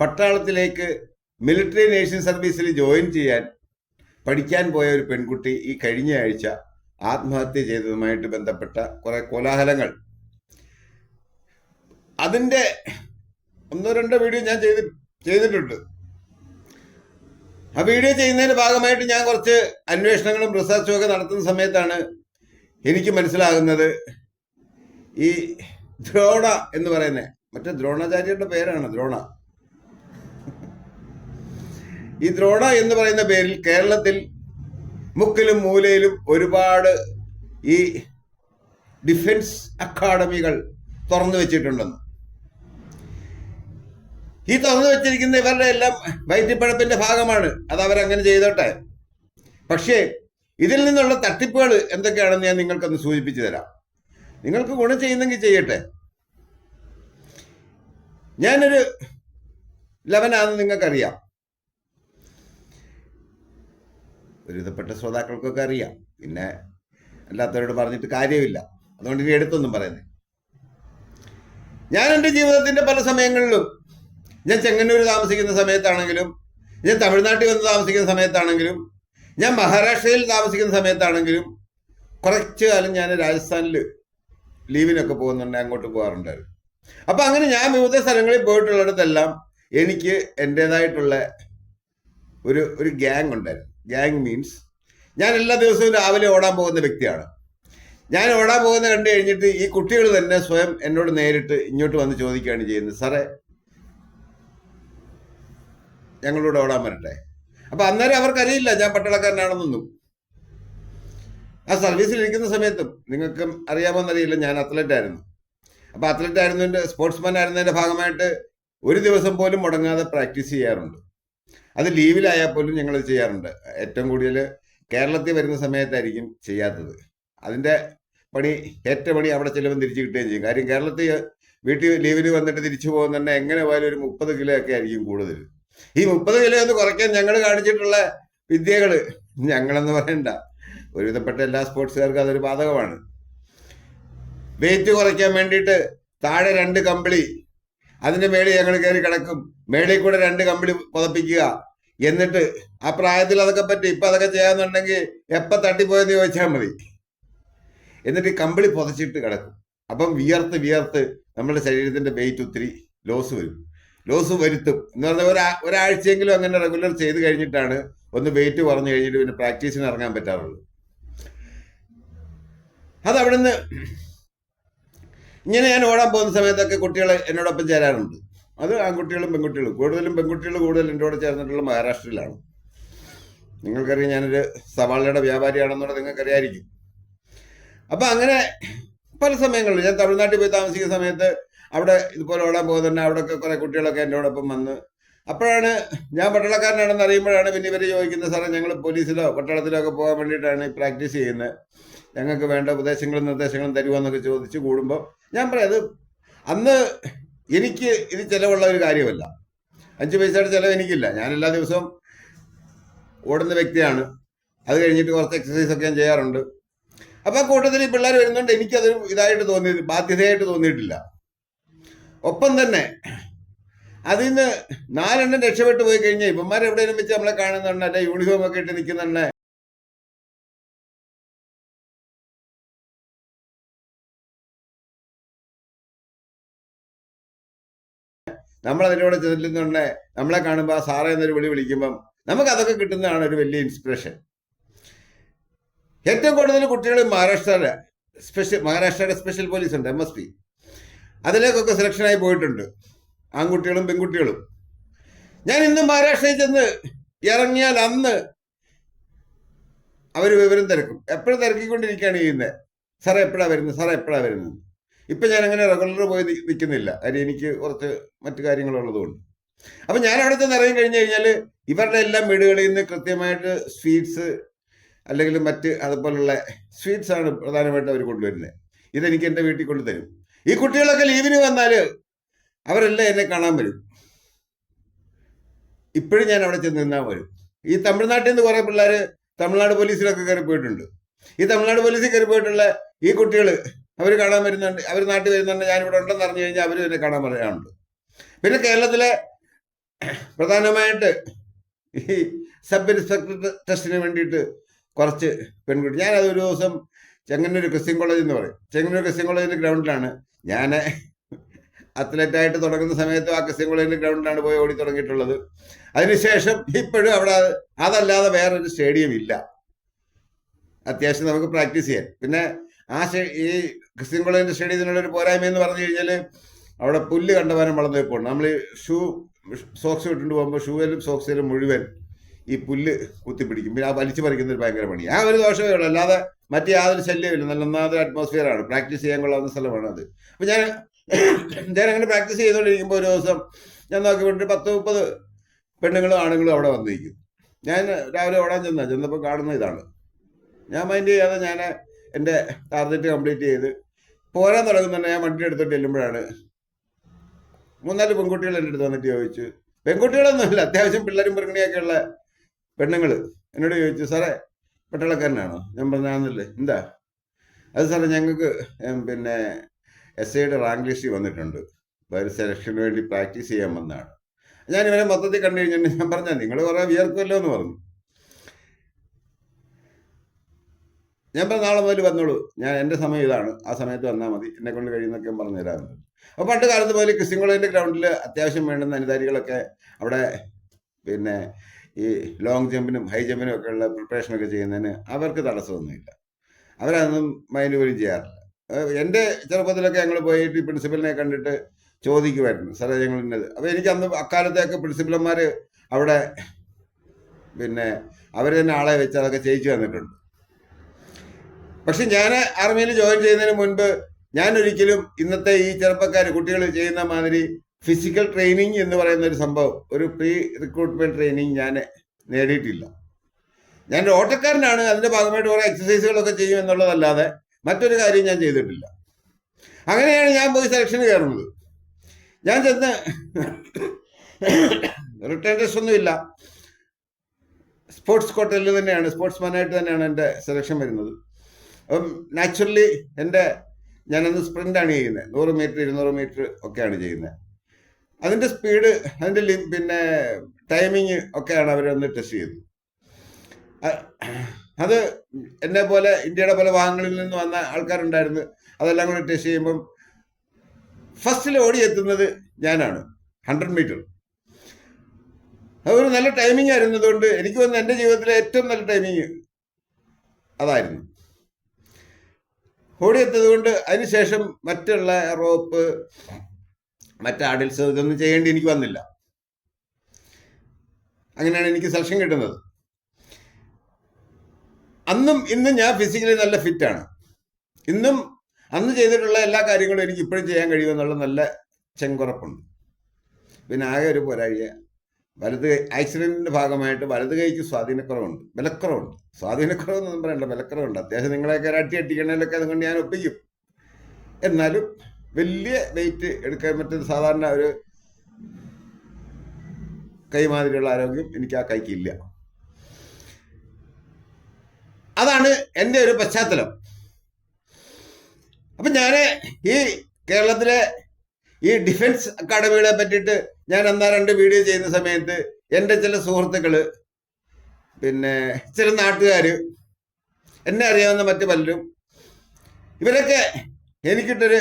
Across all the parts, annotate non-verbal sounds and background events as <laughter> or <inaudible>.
പട്ടാളത്തിലേക്ക് military nursing സർവീസിൽ join ചെയ്യാൻ പഠിക്കാൻ പോയ ഒരു പെൺകുട്ടി ഈ കഴിഞ്ഞ ആഴ്ച ആത്മഹത്യ ചെയ്തതുമായിട്ട് ബന്ധപ്പെട്ട കുറെ കോലാഹലങ്ങൾ. അതിന്റെ ഒന്നോ രണ്ടോ വീഡിയോ ഞാൻ ചെയ്തി ചെയ്തിട്ടുണ്ട്. ആ വീഡിയോ ചെയ്യുന്നതിന്റെ ഭാഗമായിട്ട് ഞാൻ കുറച്ച് അന്വേഷണങ്ങളും റിസർച്ചും ഒക്കെ നടത്തുന്ന സമയത്താണ് എനിക്ക് മനസ്സിലാകുന്നത് ഈ ദ്രോണ എന്ന് പറയുന്നത് മറ്റേ ദ്രോണാചാര്യരുടെ പേരാണ് ദ്രോണ. ഈ ദ്രോണ എന്ന് പറയുന്ന പേരിൽ കേരളത്തിൽ മുക്കിലും മൂലയിലും ഒരുപാട് ഈ ഡിഫൻസ് അക്കാഡമികൾ തുറന്നു വെച്ചിട്ടുണ്ടെന്ന്. ഈ തുറന്നു വെച്ചിരിക്കുന്ന ഇവരുടെ എല്ലാം വയറ്റിപ്പഴപ്പിന്റെ ഭാഗമാണ്. അത് അവരങ്ങനെ ചെയ്തോട്ടെ. പക്ഷേ ഇതിൽ നിന്നുള്ള തട്ടിപ്പുകൾ എന്തൊക്കെയാണെന്ന് ഞാൻ നിങ്ങൾക്കൊന്ന് സൂചിപ്പിച്ചു തരാം. നിങ്ങൾക്ക് ഗുണം ചെയ്യുന്നെങ്കിൽ ചെയ്യട്ടെ. ഞാനൊരു ലെവനാണെന്ന് നിങ്ങൾക്കറിയാം. ഒരുവിധപ്പെട്ട ശ്രോതാക്കൾക്കൊക്കെ അറിയാം. പിന്നെ അല്ലാത്തവരോട് പറഞ്ഞിട്ട് കാര്യമില്ല. അതുകൊണ്ട് ഇനി എടുത്തൊന്നും പറയുന്നത് ഞാൻ എന്റെ ജീവിതത്തിന്റെ പല സമയങ്ങളിലും ഞാൻ ചെങ്ങന്നൂർ താമസിക്കുന്ന സമയത്താണെങ്കിലും ഞാൻ തമിഴ്നാട്ടിൽ വന്ന് താമസിക്കുന്ന സമയത്താണെങ്കിലും ഞാൻ മഹാരാഷ്ട്രയിൽ താമസിക്കുന്ന സമയത്താണെങ്കിലും കുറച്ച് കാലം ഞാൻ രാജസ്ഥാനിൽ ലീവിനൊക്കെ പോകുന്നുണ്ട് അങ്ങോട്ട് പോകാറുണ്ടായിരുന്നു. അപ്പം അങ്ങനെ ഞാൻ വിവിധ സ്ഥലങ്ങളിൽ പോയിട്ടുള്ളിടത്തെല്ലാം എനിക്ക് എന്റെതായിട്ടുള്ള ഒരു ഒരു ഗ്യാങ് ഉണ്ടായിരുന്നു. ഗ്യാങ് മീൻസ് ഞാൻ എല്ലാ ദിവസവും രാവിലെ ഓടാൻ പോകുന്ന വ്യക്തിയാണ്. ഞാൻ ഓടാൻ പോകുന്ന കണ്ടു കഴിഞ്ഞിട്ട് ഈ കുട്ടികൾ തന്നെ സ്വയം എന്നോട് നേരിട്ട് ഇങ്ങോട്ട് വന്ന് ചോദിക്കുകയാണ് ചെയ്യുന്നത്. സാറേ ഞങ്ങളോട് ഓടാൻ വരട്ടെ. അപ്പം അന്നേരം അവർക്കറിയില്ല ഞാൻ പട്ടാളക്കാരനാണെന്നൊന്നും. ആ സർവീസിൽ ഇരിക്കുന്ന സമയത്തും നിങ്ങൾക്കും അറിയാമോന്നറിയില്ല ഞാൻ അത്ലറ്റ് ആയിരുന്നു. അപ്പോൾ അത്ലറ്റ് ആയിരുന്നതിന്റെ സ്പോർട്സ്മാൻ ആയിരുന്നതിന്റെ ഭാഗമായിട്ട് ഒരു ദിവസം പോലും മുടങ്ങാതെ പ്രാക്ടീസ് ചെയ്യാറുണ്ട്. അത് ലീവിലായാൽ പോലും ഞങ്ങൾ ചെയ്യാറുണ്ട്. ഏറ്റവും കൂടുതൽ കേരളത്തിൽ വരുന്ന സമയത്തായിരിക്കും ചെയ്യാത്തത്. അതിന്റെ പണി ഏറ്റ പണി അവിടെ ചെല്ലുമ്പോൾ തിരിച്ചു കിട്ടുകയും ചെയ്യും. കാര്യം കേരളത്തിൽ വീട്ടിൽ ലീവിന് വന്നിട്ട് തിരിച്ചു പോകുന്ന പോകുന്നുണ്ടെ എങ്ങനെ പോയാലും ഒരു മുപ്പത് കിലോ ഒക്കെ ആയിരിക്കും കൂടുതൽ. ഈ മുപ്പത് കിലോ ഒന്ന് കുറയ്ക്കാൻ ഞങ്ങൾ കാണിച്ചിട്ടുള്ള വിദ്യകൾ ഞങ്ങളെന്ന് പറയണ്ട. ഒരുവിധപ്പെട്ട എല്ലാ സ്പോർട്സുകാർക്കും അതൊരു ബാധകമാണ്. വെയിറ്റ് കുറയ്ക്കാൻ വേണ്ടിയിട്ട് താഴെ രണ്ട് കമ്പിളി അതിന്റെ മേളിൽ ഞങ്ങൾ കയറി കിടക്കും. മേളിൽ കൂടെ രണ്ട് കമ്പിളി പുതപ്പിക്കുക. എന്നിട്ട് ആ പ്രായത്തിൽ അതൊക്കെ പറ്റി ഇപ്പൊ അതൊക്കെ ചെയ്യാന്നുണ്ടെങ്കിൽ എപ്പ തട്ടിപ്പോയെന്ന് ചോദിച്ചാൽ മതി. എന്നിട്ട് കമ്പിളി പുതച്ചിട്ട് കിടക്കും. അപ്പം വിയർത്ത് വിയർത്ത് നമ്മുടെ ശരീരത്തിന്റെ വെയിറ്റ് ഒത്തിരി ലോസ് വരും. ലോസ് വരുത്തും. എന്ന് പറഞ്ഞാൽ ഒരാ ഒരാഴ്ചയെങ്കിലും അങ്ങനെ റെഗുലർ ചെയ്ത് കഴിഞ്ഞിട്ടാണ് ഒന്ന് വെയിറ്റ് കുറഞ്ഞു കഴിഞ്ഞിട്ട് പിന്നെ പ്രാക്ടീസിന് ഇറങ്ങാൻ പറ്റാറുള്ളൂ. അത് ഇങ്ങനെ ഞാൻ ഓടാൻ പോകുന്ന സമയത്തൊക്കെ കുട്ടികൾ എന്നോടൊപ്പം ചേരാറുണ്ട്. അത് ആൺകുട്ടികളും പെൺകുട്ടികളും. കൂടുതലും പെൺകുട്ടികൾ കൂടുതൽ എന്റെ കൂടെ ചേർന്നിട്ടുള്ള മഹാരാഷ്ട്രയിലാണ്. നിങ്ങൾക്കറിയാം ഞാനൊരു സവാളയുടെ വ്യാപാരിയാണെന്നുള്ളത് നിങ്ങൾക്കറിയായിരിക്കും. അപ്പം അങ്ങനെ പല സമയങ്ങളിൽ ഞാൻ തമിഴ്നാട്ടിൽ പോയി താമസിക്കുന്ന സമയത്ത് അവിടെ ഇതുപോലെ ഓടാൻ പോകുന്നുണ്ട് അവിടെയൊക്കെ കുറേ കുട്ടികളൊക്കെ എന്നോടൊപ്പം വന്ന് അപ്പോഴാണ് ഞാൻ പട്ടാളക്കാരനാണെന്ന് അറിയുമ്പോഴാണ് പിന്നെ ഇവർ ചോദിക്കുന്നത് സാറേ ഞങ്ങൾ പോലീസിലോ പട്ടാളത്തിലോ ഒക്കെ പോകാൻ വേണ്ടിയിട്ടാണ് ഈ പ്രാക്ടീസ് ചെയ്യുന്നത്. ഞങ്ങൾക്ക് വേണ്ട ഉപദേശങ്ങളും നിർദ്ദേശങ്ങളും തരുമോന്നൊക്കെ ചോദിച്ച് കൂടുമ്പോൾ ഞാൻ പറയാം അത് അന്ന് എനിക്ക് ഇത് ചിലവുള്ള ഒരു കാര്യമല്ല. അഞ്ച് പൈസയുടെ ചിലവ് എനിക്കില്ല. ഞാൻ എല്ലാ ദിവസവും ഓടുന്ന വ്യക്തിയാണ്. അത് കഴിഞ്ഞിട്ട് കുറച്ച് എക്സസൈസ് ഒക്കെ ഞാൻ ചെയ്യാറുണ്ട്. അപ്പോൾ ആ കൂട്ടത്തിൽ ഈ പിള്ളേർ വരുന്നുണ്ട് എനിക്കതൊരു ഇതായിട്ട് തോന്നി ബാധ്യതയായിട്ട് തോന്നിയിട്ടില്ല. ഒപ്പം തന്നെ അതിൽ നിന്ന് നാലെണ്ണം രക്ഷപ്പെട്ടു പോയി കഴിഞ്ഞാൽ ഇവന്മാർ എവിടെയെങ്കിലും വെച്ച് നമ്മളെ കാണുന്നുണ്ട് അല്ലെ യൂണിഫോം ഒക്കെ ഇട്ട് നിൽക്കുന്നുണ്ട്. നമ്മൾ അതിലൂടെ ചെല്ലുന്നുണ്ട്. നമ്മളെ കാണുമ്പോൾ ആ സാറേ എന്നൊരു വിളി വിളിക്കുമ്പം നമുക്ക് അതൊക്കെ കിട്ടുന്നതാണ് ഒരു വലിയ ഇൻസ്പിറേഷൻ ഏറ്റവും കൂടുതൽ കുട്ടികൾ മഹാരാഷ്ട്രയുടെ സ്പെഷ്യൽ മഹാരാഷ്ട്രയുടെ സ്പെഷ്യൽ പോലീസ് ഉണ്ട് എം എസ് പി അതിലേക്കൊക്കെ സെലക്ഷനായി പോയിട്ടുണ്ട്. ആൺകുട്ടികളും പെൺകുട്ടികളും. ഞാൻ ഇന്ന് മഹാരാഷ്ട്രയിൽ ചെന്ന് ഇറങ്ങിയാൽ അന്ന് അവർ വിവരം തിരക്കും. എപ്പോഴും തിരക്കിക്കൊണ്ടിരിക്കുകയാണ് ചെയ്യുന്നത് സാറേ എപ്പോഴാണ് വരുന്നത്? സാറേ എപ്പോഴാണ് വരുന്നത്? ഇപ്പം ഞാൻ അങ്ങനെ റെഗുലർ പോയി നിൽക്കുന്നില്ല. കാര്യം എനിക്ക് കുറച്ച് മറ്റു കാര്യങ്ങളുള്ളതുകൊണ്ട്. അപ്പം ഞാൻ അവിടെ ചെന്ന് ഇറങ്ങി കഴിഞ്ഞു കഴിഞ്ഞാൽ ഇവരുടെ എല്ലാം വീടുകളിൽ നിന്ന് കൃത്യമായിട്ട് സ്വീറ്റ്സ് അല്ലെങ്കിൽ മറ്റ് അതുപോലുള്ള സ്വീറ്റ്സാണ് പ്രധാനമായിട്ടും അവർ കൊണ്ടുവരുന്നത്. ഇതെനിക്ക് എന്റെ വീട്ടിൽ കൊണ്ടുതരും. ഈ കുട്ടികളൊക്കെ ലീവിന് വന്നാൽ അവരെല്ലാം എന്നെ കാണാൻ വരും. ഇപ്പോഴും ഞാൻ അവിടെ ചെന്ന് നിന്നാൽ വരും. ഈ തമിഴ്നാട്ടിൽ നിന്ന് കുറെ പിള്ളേർ തമിഴ്നാട് പോലീസിലൊക്കെ കയറി പോയിട്ടുണ്ട്. ഈ തമിഴ്നാട് പോലീസിൽ കയറി പോയിട്ടുള്ള ഈ കുട്ടികൾ അവർ കാണാൻ വരുന്നുണ്ട് അവർ നാട്ടിൽ വരുന്നുണ്ട് ഞാനിവിടെ ഉണ്ടെന്ന് അറിഞ്ഞു കഴിഞ്ഞാൽ അവർ എന്നെ കാണാൻ പറയാറുണ്ട് പിന്നെ കേരളത്തിലെ പ്രധാനമായിട്ട് ഈ സബ് ഇൻസ്പെക്ടർ ടെസ്റ്റിന് വേണ്ടിയിട്ട് കുറച്ച് പെൺകുട്ടി ഞാനത് ഒരു ദിവസം ചെങ്ങന്നൂർ ക്രിസ്ത്യൻ കോളേജ് എന്ന് പറയും. ചെങ്ങന്നൂർ ക്രിസ്ത്യൻ കോളേജിന്റെ ഗ്രൗണ്ടിലാണ് ഞാൻ അത്ലറ്റായിട്ട് തുടങ്ങുന്ന സമയത്ത് ആ ക്രിസ്ത്യൻ ഗ്രൗണ്ടിലാണ് പോയി ഓടി തുടങ്ങിയിട്ടുള്ളത്. അതിനുശേഷം ഇപ്പോഴും അവിടെ അതല്ലാതെ വേറൊരു സ്റ്റേഡിയം ഇല്ല. അത്യാവശ്യം നമുക്ക് പ്രാക്ടീസ് ചെയ്യാൻ. പിന്നെ ആ ഈ ക്രിസ്ത്യൻ കോളേജിന്റെ സ്റ്റേഡിയത്തിനുള്ള ഒരു പോരായ്മ എന്ന് പറഞ്ഞു കഴിഞ്ഞാൽ അവിടെ പുല്ല് കണ്ടവാനം വളർന്നു വെപ്പുണ്ട് നമ്മൾ ഷൂ സോക്സ് ഇട്ടുകൊണ്ട് പോകുമ്പോൾ ഷൂവിലും സോക്സിലും മുഴുവൻ ഈ പുല്ല് കുത്തിപ്പിടിക്കും. പിന്നെ ആ വലിച്ചു പറിക്കുന്ന ഒരു ഭയങ്കര പണി ആ ഒരു ദോഷമേ ഉള്ളൂ. അല്ലാതെ മറ്റു യാതൊരു ശല്യമില്ല നല്ല ഒന്നാമത് അറ്റ്മോസ്ഫിയർ ആണ്. പ്രാക്ടീസ് ചെയ്യാൻ കൊള്ളാവുന്ന സ്ഥലമാണ് അത് അപ്പം ഞാൻ ഞാൻ അങ്ങനെ പ്രാക്ടീസ് ചെയ്തുകൊണ്ടിരിക്കുമ്പോൾ ഒരു ദിവസം ഞാൻ നോക്കി വിട്ട് പത്ത് മുപ്പത് പെണ്ണുങ്ങളും ആണുങ്ങളും അവിടെ വന്നിരിക്കും ഞാൻ രാവിലെ ഓടാൻ ചെന്ന. ചെന്നപ്പോൾ കാണുന്ന ഇതാണ്. ഞാൻ മൈൻഡ് ചെയ്യാതെ ഞാൻ എന്റെ ടാർഗറ്റ് കംപ്ലീറ്റ് ചെയ്ത് പോരാൻ തന്നെ ഞാൻ വണ്ടി എടുത്തിട്ട് ചെല്ലുമ്പോഴാണ് മൂന്നാൽ പെൺകുട്ടികൾ എന്റെ അടുത്ത് വന്നിട്ട് ചോദിച്ചു. പെൺകുട്ടികളൊന്നുമില്ല അത്യാവശ്യം പിള്ളേരും പെറുങ്ങണിയൊക്കെ ഉള്ള പെണ്ണുങ്ങൾ എന്നോട് ചോദിച്ചു സാറേ പട്ടാളക്കാരനാണോ? ഞാൻ പറഞ്ഞാന്നല്ലേ എന്താ? അത് സാറേ ഞങ്ങൾക്ക് പിന്നെ എസ് ഐയുടെ റാങ്ക് ലിസ്റ്റിൽ വന്നിട്ടുണ്ട്. ഒരു സെലക്ഷന് വേണ്ടി പ്രാക്ടീസ് ചെയ്യാൻ വന്നതാണ് ഞാൻ ഇവരെ മൊത്തത്തിൽ കണ്ടു കഴിഞ്ഞിട്ട് ഞാൻ പറഞ്ഞാൽ നിങ്ങൾ കുറേ വിയർക്കുമല്ലോ എന്ന് പറഞ്ഞു. ഞാൻ പറഞ്ഞ നാളെ മുതൽ വന്നോളൂ. ഞാൻ എന്റെ സമയം ഇതാണ്. ആ സമയത്ത് വന്നാൽ മതി. എന്നെ കൊണ്ട് കഴിയുന്നൊക്കെ പറഞ്ഞു തരാമെന്ന് അപ്പോൾ പണ്ട് കാലത്ത് പോലെ ക്രിസ്ത്യൻ കോളേജിന്റെ ഗ്രൗണ്ടിൽ അത്യാവശ്യം വേണ്ടുന്ന അനുദാരികളൊക്കെ അവിടെ പിന്നെ ഈ ലോങ് ജമ്പിനും ഹൈ ജമ്പിനും ഒക്കെ ഉള്ള പ്രിപ്പറേഷനൊക്കെ ചെയ്യുന്നതിന് അവർക്ക് തടസ്സമൊന്നുമില്ല. അവരതൊന്നും മൈൻഡ് പോലും ചെയ്യാറില്ല. എന്റെ ചെറുപ്പത്തിലൊക്കെ ഞങ്ങൾ പോയിട്ട് പ്രിൻസിപ്പലിനെ കണ്ടിട്ട് ചോദിക്കുമായിരുന്നു സാറേ ഞങ്ങൾ ഇന്നത് അപ്പോൾ എനിക്ക് അന്ന് അക്കാലത്തേക്ക് പ്രിൻസിപ്പലന്മാർ അവിടെ പിന്നെ അവർ തന്നെ ആളെ വെച്ച് അതൊക്കെ ചെയ്യിച്ചു തന്നിട്ടുണ്ട്. പക്ഷെ ഞാൻ ആർമിയിൽ ജോയിൻ ചെയ്യുന്നതിന് മുൻപ് ഞാൻ ഒരിക്കലും ഇന്നത്തെ ഈ ചെറുപ്പക്കാർ കുട്ടികൾ ചെയ്യുന്ന മാതിരി ഫിസിക്കൽ ട്രെയിനിങ് എന്ന് പറയുന്ന ഒരു സംഭവം ഒരു പ്രീ റിക്രൂട്ട്മെന്റ് ട്രെയിനിങ് ഞാൻ നേടിയിട്ടില്ല. ഞാൻ ഓട്ടക്കാരനാണ് അതിന്റെ ഭാഗമായിട്ട് കുറേ എക്സസൈസുകളൊക്കെ ചെയ്യും എന്നുള്ളതല്ലാതെ മറ്റൊരു കാര്യം ഞാൻ ചെയ്തിട്ടില്ല. അങ്ങനെയാണ് ഞാൻ പോയി സെലക്ഷന് കയറുന്നത്. ഞാൻ ചെന്ന് റിട്ടേൺ ടെസ്റ്റ് ഒന്നുമില്ല സ്പോർട്സ് കോട്ടയിൽ തന്നെയാണ് സ്പോർട്സ്മാനായിട്ട് തന്നെയാണ് എന്റെ സെലക്ഷൻ വരുന്നത്. അപ്പം നാച്ചുറലി എന്റെ ഞാനന്ന് സ്പ്രിന്റാണ് ചെയ്യുന്നത്. നൂറ് മീറ്റർ ഇരുന്നൂറ് മീറ്റർ ഒക്കെയാണ് ചെയ്യുന്നത്. അതിന്റെ സ്പീഡ് അതിന്റെ പിന്നെ ടൈമിങ് ഒക്കെയാണ് അവരൊന്ന് ടെസ്റ്റ് അ- അത് എന്നെ പോലെ ഇന്ത്യയുടെ പല ഭാഗങ്ങളിൽ നിന്ന് വന്ന ആൾക്കാരുണ്ടായിരുന്നു. അതെല്ലാം കൂടി ടെസ്റ്റ് ചെയ്യുമ്പം ഫസ്റ്റിൽ ഓടിയെത്തുന്നത് ഞാനാണ് ഹൺഡ്രഡ് മീറ്റർ അതൊരു നല്ല ടൈമിംഗ് ആയിരുന്നതുകൊണ്ട് എനിക്ക് വന്ന എന്റെ ജീവിതത്തിലെ ഏറ്റവും നല്ല ടൈമിങ് അതായിരുന്നു. ഓടിയെത്തത് കൊണ്ട് അതിനുശേഷം മറ്റുള്ള റോപ്പ് മറ്റ് ഇതൊന്നും ചെയ്യേണ്ടി എനിക്ക് വന്നില്ല. അങ്ങനെയാണ് എനിക്ക് സെലക്ഷൻ കിട്ടുന്നത്. അന്നും ഇന്നും ഞാൻ ഫിസിക്കലി നല്ല ഫിറ്റാണ് ഇന്നും അന്ന് ചെയ്തിട്ടുള്ള എല്ലാ കാര്യങ്ങളും എനിക്ക് ഇപ്പോഴും ചെയ്യാൻ കഴിയുമെന്നുള്ള നല്ല ചെങ്കുറപ്പുണ്ട്. പിന്നെ ആകെ ഒരു പോരാഴിയ വലത് കൈ ആക്സിഡന്റിന്റെ ഭാഗമായിട്ട് വലത് കൈക്ക് സ്വാധീനക്കുറവുണ്ട്. വിലക്കുറവുണ്ട്. സ്വാധീനക്കുറവെന്നൊന്നും പറയണ്ട വിലക്കുറവുണ്ട്. അത്യാവശ്യം നിങ്ങളെയൊക്കെ അട്ടി അട്ടിക്കണേലൊക്കെ അതുകൊണ്ട് ഞാൻ ഒപ്പിക്കും. എന്നാലും വലിയ വെയിറ്റ് എടുക്കാൻ പറ്റുന്ന സാധാരണ ഒരു കൈമാതിരിയുള്ള ആരോഗ്യം എനിക്ക് ആ കൈക്കില്ല അതാണ് എന്റെ ഒരു പശ്ചാത്തലം. അപ്പം ഞാൻ ഈ കേരളത്തിലെ ഈ ഡിഫൻസ് അക്കാഡമികളെ പറ്റിയിട്ട് ഞാൻ അന്നാ രണ്ട് വീഡിയോ ചെയ്യുന്ന സമയത്ത് എന്റെ ചില സുഹൃത്തുക്കൾ പിന്നെ ചില നാട്ടുകാർ എന്നെ അറിയാവുന്ന മറ്റു പലരും ഇവരൊക്കെ എനിക്കിട്ടൊരു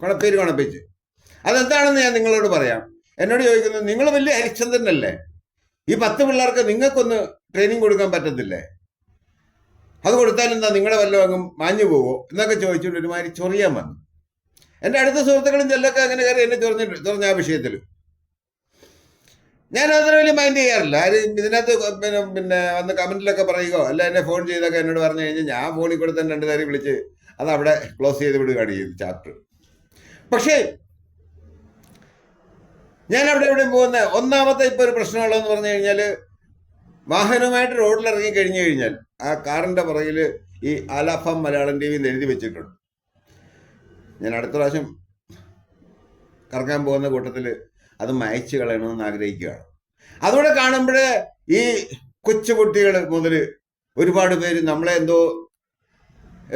കുണപ്പേര് കുണപ്പിച്ച് അതെന്താണെന്ന് ഞാൻ നിങ്ങളോട് പറയാം. എന്നോട് ചോദിക്കുന്നത് നിങ്ങൾ വലിയ ഹരിശ്ചന്ദ്രനല്ലേ? ഈ പത്ത് പിള്ളേർക്ക് നിങ്ങൾക്കൊന്ന് ട്രെയിനിങ് കൊടുക്കാൻ പറ്റത്തില്ലേ? അത് കൊടുത്താൽ എന്താ നിങ്ങളെ വല്ലതും അങ്ങ് മാഞ്ഞു പോവോ? എന്നൊക്കെ ചോദിച്ചുകൊണ്ട് ഒരുമാതിരി ചൊറിയാൻ വന്നു. എന്റെ അടുത്ത സുഹൃത്തുക്കളും ചെല്ലൊക്കെ അങ്ങനെ കയറി എന്നെ ചൊറിഞ്ഞു ചൊറിഞ്ഞ ആ വിഷയത്തിൽ ഞാൻ അത്ര വലിയ മൈൻഡ് ചെയ്യാറില്ല. ആരും ഇതിനകത്ത് പിന്നെ പിന്നെ വന്ന് കമന്റിലൊക്കെ പറയുകയോ അല്ല എന്നെ ഫോൺ ചെയ്തൊക്കെ എന്നോട് പറഞ്ഞു കഴിഞ്ഞാൽ ഞാൻ ഫോണിൽ കൂടെ തന്നെ രണ്ട് കാര്യം വിളിച്ച് അത് അവിടെ ക്ലോസ് ചെയ്ത് വിടുകയാണ് ചെയ്തത് ചാപ്റ്റർ. പക്ഷേ ഞാൻ അവിടെ എവിടെയും പോകുന്ന ഒന്നാമത്തെ ഇപ്പോൾ ഒരു പ്രശ്നമുള്ളതെന്ന് പറഞ്ഞു കഴിഞ്ഞാൽ വാഹനവുമായിട്ട് റോഡിൽ ഇറങ്ങി കഴിഞ്ഞു കഴിഞ്ഞാൽ ആ കാറിന്റെ പുറകിൽ ഈ ആലാഫാം മലയാളം ടി വിന്ന് എഴുതി വെച്ചിട്ടുണ്ട്. ഞാൻ അടുത്ത പ്രാവശ്യം കറങ്ങാൻ പോകുന്ന കൂട്ടത്തിൽ അത് മയച്ചു കളയണമെന്ന് ആഗ്രഹിക്കുകയാണ്. അതുകൂടെ കാണുമ്പോഴേ ഈ കൊച്ചുകുട്ടികൾ മുതൽ ഒരുപാട് പേര് നമ്മളെ എന്തോ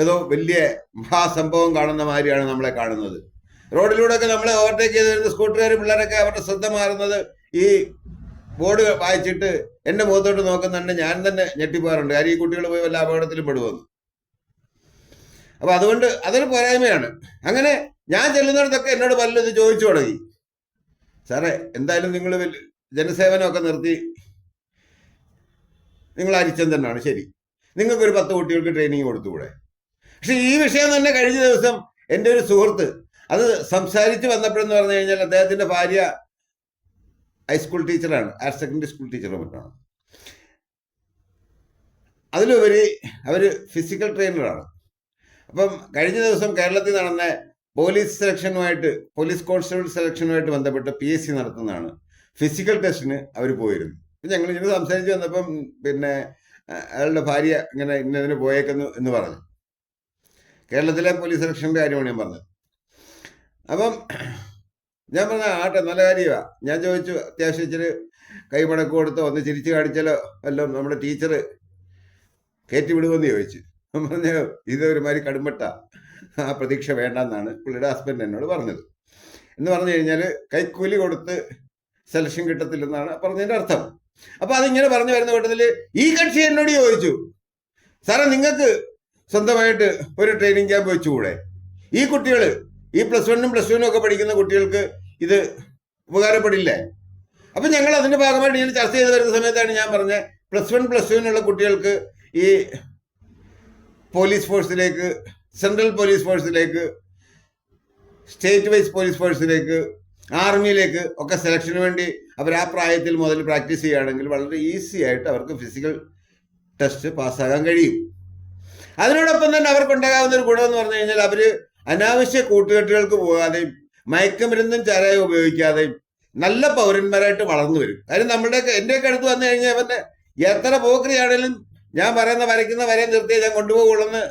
ഏതോ വലിയ മഹാസംഭവം കാണുന്ന മാതിരിയാണ് നമ്മളെ കാണുന്നത്. റോഡിലൂടെ ഒക്കെ നമ്മളെ ഓവർടേക്ക് ചെയ്ത് വരുന്ന സ്കൂട്ടറുകാർ പിള്ളേരൊക്കെ അവരുടെ ശ്രദ്ധ മാറുന്നത് ഈ ബോർഡ് വായിച്ചിട്ട് എന്റെ മുഖത്തോട്ട് നോക്കുന്നുണ്ട്. ഞാൻ തന്നെ ഞെട്ടിപ്പോകാറുണ്ട്. കാര്യം ഈ കുട്ടികൾ പോയി വല്ല അപകടത്തിലും പെടുവന്നു. അപ്പൊ അതുകൊണ്ട് അതൊരു പോരായ്മയാണ്. അങ്ങനെ ഞാൻ ചെല്ലുന്നിടത്തൊക്കെ എന്നോട് പലരും ചോദിച്ചു തുടങ്ങി. സാറേ എന്തായാലും നിങ്ങൾ ജനസേവനമൊക്കെ നിർത്തി. നിങ്ങൾ ഹരിചന്ദ്രനാണ് ശരി. നിങ്ങൾക്കൊരു പത്ത് കുട്ടികൾക്ക് ട്രെയിനിങ് കൊടുത്തുകൂടെ? പക്ഷെ ഈ വിഷയം തന്നെ കഴിഞ്ഞ ദിവസം എന്റെ ഒരു സുഹൃത്ത് അത് സംസാരിച്ച് വന്നപ്പോഴെന്ന് പറഞ്ഞു കഴിഞ്ഞാൽ അദ്ദേഹത്തിന്റെ ഭാര്യ ഹൈസ്കൂൾ ടീച്ചറാണ് ഹയർ സെക്കൻഡറി സ്കൂൾ ടീച്ചറും മറ്റാണ്. അതിലുപരി അവർ ഫിസിക്കൽ ട്രെയിനറാണ് അപ്പം കഴിഞ്ഞ ദിവസം കേരളത്തിൽ നടന്ന പോലീസ് സെലക്ഷനുമായിട്ട് പോലീസ് കോൺസ്റ്റബിൾ സെലക്ഷനുമായിട്ട് ബന്ധപ്പെട്ട് പി എസ് സി നടത്തുന്നതാണ്. ഫിസിക്കൽ ടെസ്റ്റിന് അവർ പോയിരുന്നു. അപ്പം ഞങ്ങൾ ഇങ്ങനെ സംസാരിച്ച് വന്നപ്പം പിന്നെ അയാളുടെ ഭാര്യ ഇങ്ങനെ ഇന്നതിന് പോയേക്കുന്നു എന്ന് പറഞ്ഞു. കേരളത്തിലെ പോലീസ് സെലക്ഷന്റെ കാര്യമാണ് ഞാൻ പറഞ്ഞത്. അപ്പം ഞാൻ പറഞ്ഞ ആട്ടെ നല്ല കാര്യമാണ് ഞാൻ ചോദിച്ചു അത്യാവശ്യം ഇച്ചിരി കൈമടക്ക് കൊടുത്തോ ഒന്ന് ചിരിച്ചു കാണിച്ചാലോ? എല്ലാം നമ്മുടെ ടീച്ചർ കയറ്റി വിടുമെന്ന് ചോദിച്ചു. പറഞ്ഞ ഇതൊരു മാതിരി കടുമ്പട്ട ആ പ്രതീക്ഷ വേണ്ടെന്നാണ് പുള്ളിയുടെ ഹസ്ബൻഡ് എന്നോട് പറഞ്ഞത്. എന്ന് പറഞ്ഞു കഴിഞ്ഞാൽ കൈക്കൂലി കൊടുത്ത് സെലക്ഷൻ കിട്ടത്തില്ലെന്നാണ് പറഞ്ഞതിന്റെ അർത്ഥം. അപ്പൊ അതിങ്ങനെ പറഞ്ഞു വരുന്ന കൂട്ടത്തിൽ ഈ കക്ഷി എന്നോട് ചോദിച്ചു സാറേ നിങ്ങൾക്ക് സ്വന്തമായിട്ട് ഒരു ട്രെയിനിങ് ക്യാമ്പ് വെച്ചുകൂടെ? ഈ കുട്ടികൾ ഈ പ്ലസ് വണ്ണും പ്ലസ് ടുവിനും ഒക്കെ പഠിക്കുന്ന കുട്ടികൾക്ക് ഇത് ഉപകാരപ്പെടില്ലേ? അപ്പൊ ഞങ്ങൾ അതിന്റെ ഭാഗമായിട്ട് ഇങ്ങനെ ചർച്ച ചെയ്ത് വരുന്ന സമയത്താണ് ഞാൻ പറഞ്ഞത് പ്ലസ് വൺ പ്ലസ് ടുവിനുള്ള കുട്ടികൾക്ക് ഈ പോലീസ് ഫോഴ്സിലേക്ക് സെൻട്രൽ പോലീസ് ഫോഴ്സിലേക്ക് സ്റ്റേറ്റ് വൈസ് പോലീസ് ഫോഴ്സിലേക്ക് ആർമിയിലേക്ക് ഒക്കെ സെലക്ഷന് വേണ്ടി അവർ ആ പ്രായത്തിൽ മുതൽ പ്രാക്ടീസ് ചെയ്യുകയാണെങ്കിൽ വളരെ ഈസി ആയിട്ട് അവർക്ക് ഫിസിക്കൽ ടെസ്റ്റ് പാസ്സാകാൻ കഴിയും. അതിനോടൊപ്പം തന്നെ അവർക്കുണ്ടാകാവുന്ന ഒരു ഗുണമെന്ന് പറഞ്ഞു കഴിഞ്ഞാൽ അവർ അനാവശ്യ കൂട്ടുകെട്ടുകൾക്ക് പോകാതെയും മയക്കുമരുന്നും ചാരായം ഉപയോഗിക്കാതെയും നല്ല പൗരന്മാരായിട്ട് വളർന്നു വരും. കാര്യം നമ്മുടെ എന്റെയൊക്കെ അടുത്ത് വന്നു കഴിഞ്ഞാൽ അവന്റെ എത്ര പോക്രിയാണേലും ഞാൻ പറയുന്ന വരയ്ക്കുന്ന വരെ നിർത്തിയേ ഞാൻ കൊണ്ടുപോകുള്ളെന്ന്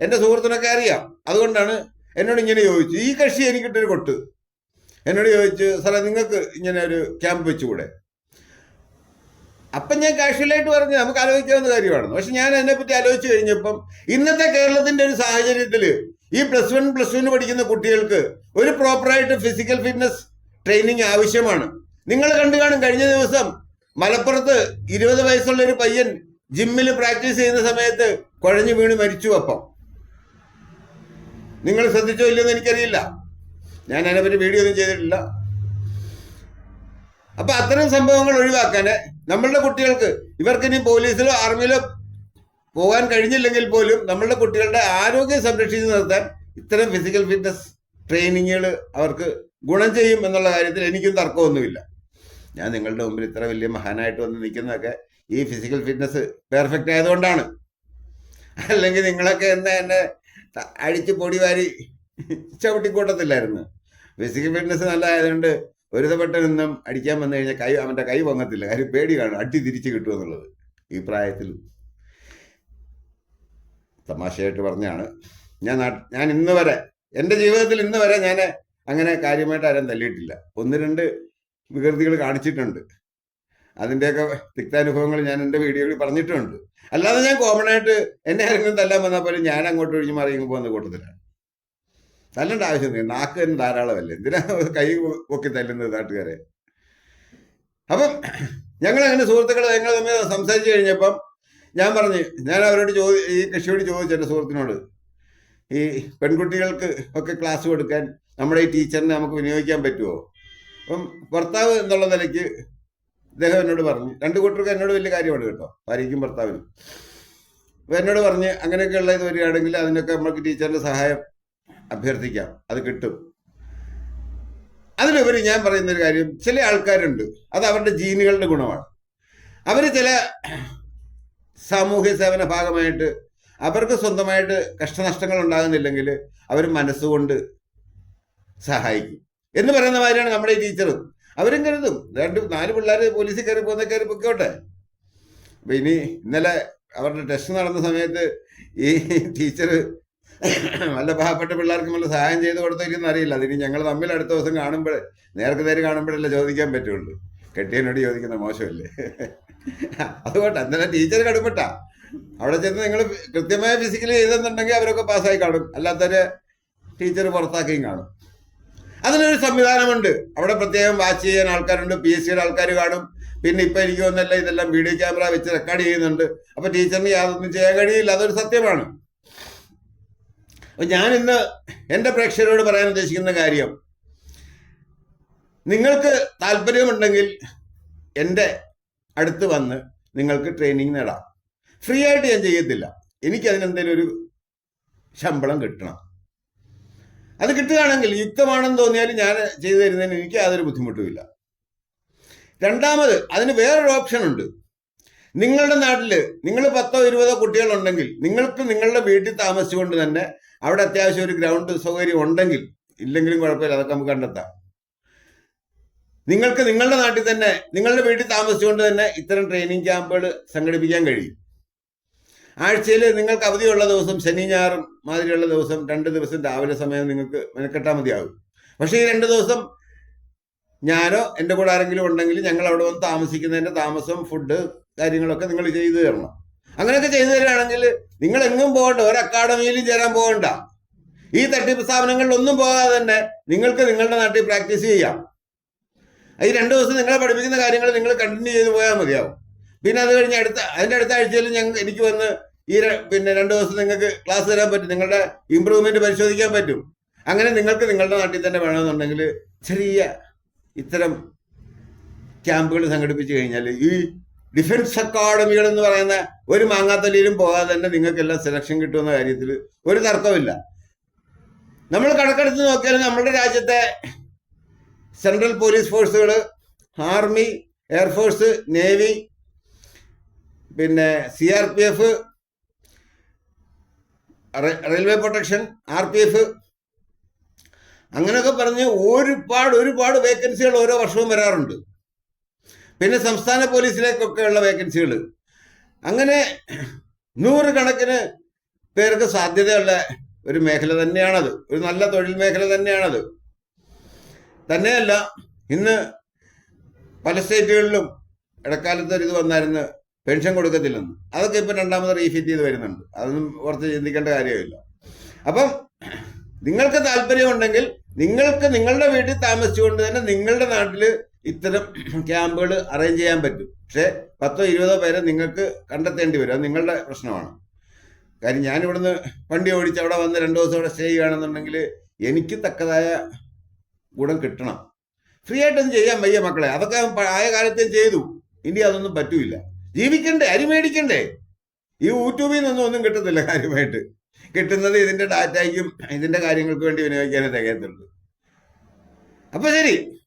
എന്റെ സുഹൃത്തിനൊക്കെ അറിയാം. അതുകൊണ്ടാണ് എന്നോട് ഇങ്ങനെ ചോദിച്ചു. ഈ കക്ഷി എനിക്കിട്ടൊരു കൊട്ട്. എന്നോട് ചോദിച്ചു സാറേ നിങ്ങൾക്ക് ഇങ്ങനെ ഒരു ക്യാമ്പ് വെച്ചുകൂടെ? അപ്പം ഞാൻ കാഷ്വലായിട്ട് പറഞ്ഞു നമുക്ക് ആലോചിക്കാവുന്ന കാര്യമാണ് പക്ഷെ ഞാൻ അതിനെപ്പറ്റി ആലോചിച്ച് കഴിഞ്ഞപ്പം ഇന്നത്തെ കേരളത്തിന്റെ ഒരു സാഹചര്യത്തിൽ ഈ പ്ലസ് വൺ പ്ലസ് ടുവിന് പഠിക്കുന്ന കുട്ടികൾക്ക് ഒരു പ്രോപ്പറായിട്ട് ഫിസിക്കൽ ഫിറ്റ്നസ് ട്രെയിനിങ് ആവശ്യമാണ്. നിങ്ങൾ കണ്ടു കാണും കഴിഞ്ഞ ദിവസം മലപ്പുറത്ത് ഇരുപത് വയസ്സുള്ള ഒരു പയ്യൻ ജിമ്മിൽ പ്രാക്ടീസ് ചെയ്യുന്ന സമയത്ത് കുഴഞ്ഞു വീണ് മരിച്ചു അപ്പം. നിങ്ങൾ ശ്രദ്ധിച്ചോ ഇല്ലെന്ന് എനിക്കറിയില്ല. ഞാൻ അതിനെപ്പറ്റി വീഡിയോ ഒന്നും ചെയ്തിട്ടില്ല. അപ്പൊ അത്തരം സംഭവങ്ങൾ ഒഴിവാക്കാൻ നമ്മളുടെ കുട്ടികൾക്ക് ഇവർക്ക് ഇനി പോലീസിലോ ആർമിയിലോ പോകാൻ കഴിഞ്ഞില്ലെങ്കിൽ പോലും നമ്മളുടെ കുട്ടികളുടെ ആരോഗ്യം സംരക്ഷിച്ച് നിർത്താൻ ഇത്തരം ഫിസിക്കൽ ഫിറ്റ്നസ് ട്രെയിനിങ്ങുകൾ അവർക്ക് ഗുണം ചെയ്യും എന്നുള്ള കാര്യത്തിൽ എനിക്കും തർക്കമൊന്നുമില്ല. ഞാൻ നിങ്ങളുടെ മുമ്പിൽ ഇത്ര വലിയ മഹാനായിട്ട് വന്ന് നിൽക്കുന്നതൊക്കെ ഈ ഫിസിക്കൽ ഫിറ്റ്നസ് പെർഫെക്റ്റ് ആയതുകൊണ്ടാണ്. അല്ലെങ്കിൽ നിങ്ങളൊക്കെ എന്നെ എന്നെ അഴിച്ച് പൊടി വാരി ചവിട്ടിക്കൂട്ടത്തില്ലായിരുന്നു. ഫിസിക്കൽ ഫിറ്റ്നസ് നല്ലതായതുകൊണ്ട് ഒരുതപ്പെട്ട നിന്നും അടിക്കാൻ വന്നു കഴിഞ്ഞാൽ കൈ അവന്റെ കൈ പൊങ്ങത്തില്ല. കാര്യം പേടി കാണും. അടി തിരിച്ച് കിട്ടുമെന്നുള്ളത്. ഈ പ്രായത്തിൽ തമാശയായിട്ട് പറഞ്ഞാണ്. ഞാൻ ഞാൻ ഇന്ന് വരെ എന്റെ ജീവിതത്തിൽ ഇന്ന് വരെ ഞാൻ അങ്ങനെ കാര്യമായിട്ട് ആരും തല്ലിയിട്ടില്ല. ഒന്ന് രണ്ട് വികൃതികൾ കാണിച്ചിട്ടുണ്ട്. അതിന്റെയൊക്കെ തിക്താനുഭവങ്ങൾ ഞാൻ എന്റെ വീഡിയോയിൽ പറഞ്ഞിട്ടുണ്ട്. അല്ലാതെ ഞാൻ കോമൺ ആയിട്ട് എന്നെ ആരെങ്കിലും തല്ലാൻ വന്നാൽ പോലും ഞാൻ അങ്ങോട്ട് ഒഴിഞ്ഞു മാറി ഇങ്ങ് പോകുന്ന കൂട്ടത്തിലാണ്. തല്ലേണ്ട ആവശ്യമൊന്നുമില്ല. നാക്ക് തന്നെ ധാരാളമല്ലേ? എന്തിനാ കൈ പൊക്കി തല്ലുന്നത് നാട്ടുകാരെ? അപ്പം ഞങ്ങൾ അങ്ങനെ സുഹൃത്തുക്കൾ ഞങ്ങൾ തമ്മിൽ സംസാരിച്ചു കഴിഞ്ഞപ്പം ഞാൻ പറഞ്ഞു ഞാൻ അവരോട് ചോദി ഈ കൃഷിയോട് ചോദിച്ചു എന്റെ സുഹൃത്തിനോട് ഈ പെൺകുട്ടികൾക്ക് ഒക്കെ ക്ലാസ് കൊടുക്കാൻ നമ്മുടെ ഈ ടീച്ചറിനെ നമുക്ക് വിനിയോഗിക്കാൻ പറ്റുമോ അപ്പം ഭർത്താവ് എന്നുള്ള നിലയ്ക്ക് അദ്ദേഹം എന്നോട് പറഞ്ഞു രണ്ട് കൂട്ടർക്ക് എന്നോട് വലിയ കാര്യമാണ് കേട്ടോ ഭാര്യയ്ക്കും ഭർത്താവിനും. അപ്പം എന്നോട് പറഞ്ഞ് അങ്ങനെയൊക്കെയുള്ള ഇത് വരികയാണെങ്കിൽ അതിനൊക്കെ നമുക്ക് ടീച്ചറിന്റെ സഹായം അഭ്യർത്ഥിക്കാം അത് കിട്ടും. അതിലുപരി ഞാൻ പറയുന്നൊരു കാര്യം ചില ആൾക്കാരുണ്ട് അത് അവരുടെ ജീനുകളുടെ ഗുണമാണ്. അവർ ചില സാമൂഹ്യ സേവന ഭാഗമായിട്ട് അവർക്ക് സ്വന്തമായിട്ട് കഷ്ടനഷ്ടങ്ങൾ ഉണ്ടാകുന്നില്ലെങ്കിൽ അവർ മനസ്സുകൊണ്ട് സഹായിക്കും. എന്ന് പറയുന്ന മാതിരിയാണ് നമ്മുടെ ഈ ടീച്ചറും അവരും കരുതും. രണ്ട് നാല് പിള്ളേർ പോലീസിൽ കയറി പോകുന്ന കയറി പൊക്കോട്ടെ. അപ്പം ഇനി ഇന്നലെ അവരുടെ ടെസ്റ്റ് നടന്ന സമയത്ത് ഈ ടീച്ചർ നല്ല പാവപ്പെട്ട പിള്ളേർക്ക് നല്ല സഹായം ചെയ്ത് കൊടുത്തിരിക്കുന്ന അറിയില്ല. അതിന് ഞങ്ങൾ തമ്മിൽ അടുത്ത ദിവസം കാണുമ്പോൾ നേർക്ക് നേരെ കാണുമ്പോഴല്ലേ ചോദിക്കാൻ പറ്റുള്ളൂ. കെട്ടിയനോട് ചോദിക്കുന്ന മോശമല്ലേ? <laughs> അതുകൊണ്ട് അന്നേരം ടീച്ചർ കടുപ്പെട്ട. അവിടെ ചെന്ന് നിങ്ങൾ കൃത്യമായ ഫിസിക്കലി ചെയ്തെന്നുണ്ടെങ്കിൽ അവരൊക്കെ പാസ്സായി കാണും. അല്ലാത്തവര് ടീച്ചർ പുറത്താക്കിയും കാണും. അതിനൊരു സംവിധാനമുണ്ട്. അവിടെ പ്രത്യേകം വാച്ച് ചെയ്യാൻ ആൾക്കാരുണ്ട്. പി എസ് സിയുടെ ആൾക്കാർ കാണും. പിന്നെ ഇപ്പൊ എനിക്ക് തോന്നുന്നല്ല ഇതെല്ലാം വീഡിയോ ക്യാമറ വെച്ച് റെക്കോർഡ് ചെയ്യുന്നുണ്ട്. അപ്പൊ ടീച്ചറിന് യാതൊന്നും ചെയ്യാൻ കഴിയില്ല. അതൊരു സത്യമാണ്. അപ്പൊ ഞാൻ ഇന്ന് എന്റെ പ്രേക്ഷകരോട് പറയാൻ ഉദ്ദേശിക്കുന്ന കാര്യം നിങ്ങൾക്ക് താല്പര്യമുണ്ടെങ്കിൽ എന്റെ അടുത്ത് വന്ന് നിങ്ങൾക്ക് ട്രെയിനിങ് നേടാം. ഫ്രീ ആയിട്ട് ഞാൻ ചെയ്യത്തില്ല. എനിക്ക് അതിനെന്തെങ്കിലും ഒരു ശമ്പളം കിട്ടണം. അത് കിട്ടുകയാണെങ്കിൽ യുക്തമാണെന്ന് തോന്നിയാൽ ഞാൻ ചെയ്തു തരുന്നതിന് എനിക്ക് യാതൊരു ബുദ്ധിമുട്ടുമില്ല രണ്ടാമത് അതിന് വേറൊരു ഓപ്ഷൻ ഉണ്ട്. നിങ്ങളുടെ നാട്ടിൽ നിങ്ങൾ പത്തോ ഇരുപതോ കുട്ടികളുണ്ടെങ്കിൽ നിങ്ങൾക്ക് നിങ്ങളുടെ വീട്ടിൽ താമസിച്ചുകൊണ്ട് തന്നെ അവിടെ അത്യാവശ്യം ഒരു ഗ്രൗണ്ട് സൗകര്യം ഉണ്ടെങ്കിൽ ഇല്ലെങ്കിലും കുഴപ്പമില്ല അതൊക്കെ നമുക്ക് കണ്ടെത്താം. നിങ്ങൾക്ക് നിങ്ങളുടെ നാട്ടിൽ തന്നെ നിങ്ങളുടെ വീട്ടിൽ താമസിച്ചുകൊണ്ട് തന്നെ ഇത്തരം ട്രെയിനിങ് ക്യാമ്പുകൾ സംഘടിപ്പിക്കാൻ കഴിയും. ആഴ്ചയിൽ നിങ്ങൾക്ക് അവധിയുള്ള ദിവസം ശനി ഞായറും മാതിരിയുള്ള ദിവസം രണ്ട് ദിവസം രാവിലെ സമയം നിങ്ങൾക്ക് മെനക്കെട്ടാൽ മതിയാകും. പക്ഷേ ഈ രണ്ട് ദിവസം ഞാനോ എന്റെ കൂടെ ആരെങ്കിലും ഉണ്ടെങ്കിൽ ഞങ്ങൾ അവിടെ വന്ന് താമസിക്കുന്നതിന്റെ താമസം ഫുഡ് കാര്യങ്ങളൊക്കെ നിങ്ങൾ ചെയ്തു തരണം. അങ്ങനെയൊക്കെ ചെയ്തു തരികയാണെങ്കിൽ നിങ്ങൾ എങ്ങും പോകണ്ട ഒരു അക്കാഡമിയിലും ചേരാൻ പോകണ്ട. ഈ തട്ടിപ്പ് സ്ഥാപനങ്ങളിലൊന്നും പോകാതെ തന്നെ നിങ്ങൾക്ക് നിങ്ങളുടെ നാട്ടിൽ പ്രാക്ടീസ് ചെയ്യാം. ഈ രണ്ട് ദിവസം നിങ്ങളെ പഠിപ്പിക്കുന്ന കാര്യങ്ങൾ നിങ്ങൾ കണ്ടിന്യൂ ചെയ്ത് പോയാൽ മതിയാവും. പിന്നെ അത് കഴിഞ്ഞ് അടുത്ത അതിന്റെ അടുത്ത ആഴ്ചയിൽ ഞങ്ങൾ എനിക്ക് വന്ന് ഈ പിന്നെ രണ്ട് ദിവസം നിങ്ങൾക്ക് ക്ലാസ് തരാൻ പറ്റും. നിങ്ങളുടെ ഇമ്പ്രൂവ്മെന്റ് പരിശോധിക്കാൻ പറ്റും. അങ്ങനെ നിങ്ങൾക്ക് നിങ്ങളുടെ നാട്ടിൽ തന്നെ വേണമെന്നുണ്ടെങ്കിൽ ചെറിയ ഇത്തരം ക്യാമ്പുകൾ സംഘടിപ്പിച്ചു കഴിഞ്ഞാൽ ഈ ഡിഫൻസ് അക്കാഡമികൾ എന്ന് പറയുന്ന ഒരു മാങ്ങാത്തലിയിലും പോകാതെ തന്നെ നിങ്ങൾക്കെല്ലാം സെലക്ഷൻ കിട്ടുമെന്ന കാര്യത്തിൽ ഒരു തർക്കമില്ല നമ്മൾ കണക്കെടുത്ത് നോക്കിയാൽ നമ്മുടെ രാജ്യത്തെ സെൻട്രൽ പോലീസ് ഫോഴ്സുകൾ ആർമി എയർഫോഴ്സ് നേവി പിന്നെ C R P F railway protection R P F. അങ്ങനെയൊക്കെ പറഞ്ഞ് ഒരുപാട് ഒരുപാട് വേക്കൻസികൾ ഓരോ വർഷവും വരാറുണ്ട്. പിന്നെ സംസ്ഥാന പോലീസിലേക്കൊക്കെയുള്ള വേക്കൻസികൾ അങ്ങനെ നൂറുകണക്കിന് പേർക്ക് സാധ്യതയുള്ള ഒരു മേഖല തന്നെയാണത്. ഒരു നല്ല തൊഴിൽ മേഖല തന്നെയാണത്. തന്നെയല്ല ഇന്ന് പല സ്റ്റേറ്റുകളിലും ഇടക്കാലത്ത് ഒരു ഇത് വന്നായിരുന്നു പെൻഷൻ കൊടുക്കത്തില്ലെന്ന്. അതൊക്കെ ഇപ്പം രണ്ടാമത് റീഫിറ്റ് ചെയ്ത് വരുന്നുണ്ട്. അതൊന്നും ഓർത്ത് ചിന്തിക്കേണ്ട കാര്യമില്ല. അപ്പം നിങ്ങൾക്ക് താല്പര്യമുണ്ടെങ്കിൽ നിങ്ങൾക്ക് നിങ്ങളുടെ വീട്ടിൽ താമസിച്ചുകൊണ്ട് തന്നെ നിങ്ങളുടെ നാട്ടിൽ ഇത്തരം ക്യാമ്പുകൾ അറേഞ്ച് ചെയ്യാൻ പറ്റും. പക്ഷേ പത്തോ ഇരുപതോ പേരെ നിങ്ങൾക്ക് കണ്ടെത്തേണ്ടി വരും. അത് നിങ്ങളുടെ പ്രശ്നമാണ്. കാര്യം ഞാനിവിടുന്ന് വണ്ടി ഓടിച്ച് അവിടെ വന്ന് രണ്ട് ദിവസം അവിടെ സ്റ്റേ ചെയ്യുകയാണെന്നുണ്ടെങ്കിൽ എനിക്ക് തക്കതായ ഗുണം കിട്ടണം. ഫ്രീ ആയിട്ടൊന്നും ചെയ്യാൻ വയ്യ മക്കളെ. അതൊക്കെ ആയ കാലത്തേ ചെയ്തു. ഇനി അതൊന്നും പറ്റൂല. ജീവിക്കണ്ടേ? അരി മേടിക്കണ്ടേ? ഈ യൂട്യൂബിൽ നിന്നൊന്നും ഒന്നും കിട്ടത്തില്ല കാര്യമായിട്ട്. കിട്ടുന്നത് ഇതിന്റെ ഡാറ്റയ്ക്കും ഇതിന്റെ കാര്യങ്ങൾക്ക് വേണ്ടി വിനിയോഗിക്കാനേ തികയത്തുള്ളൂ. അപ്പൊ ശരി.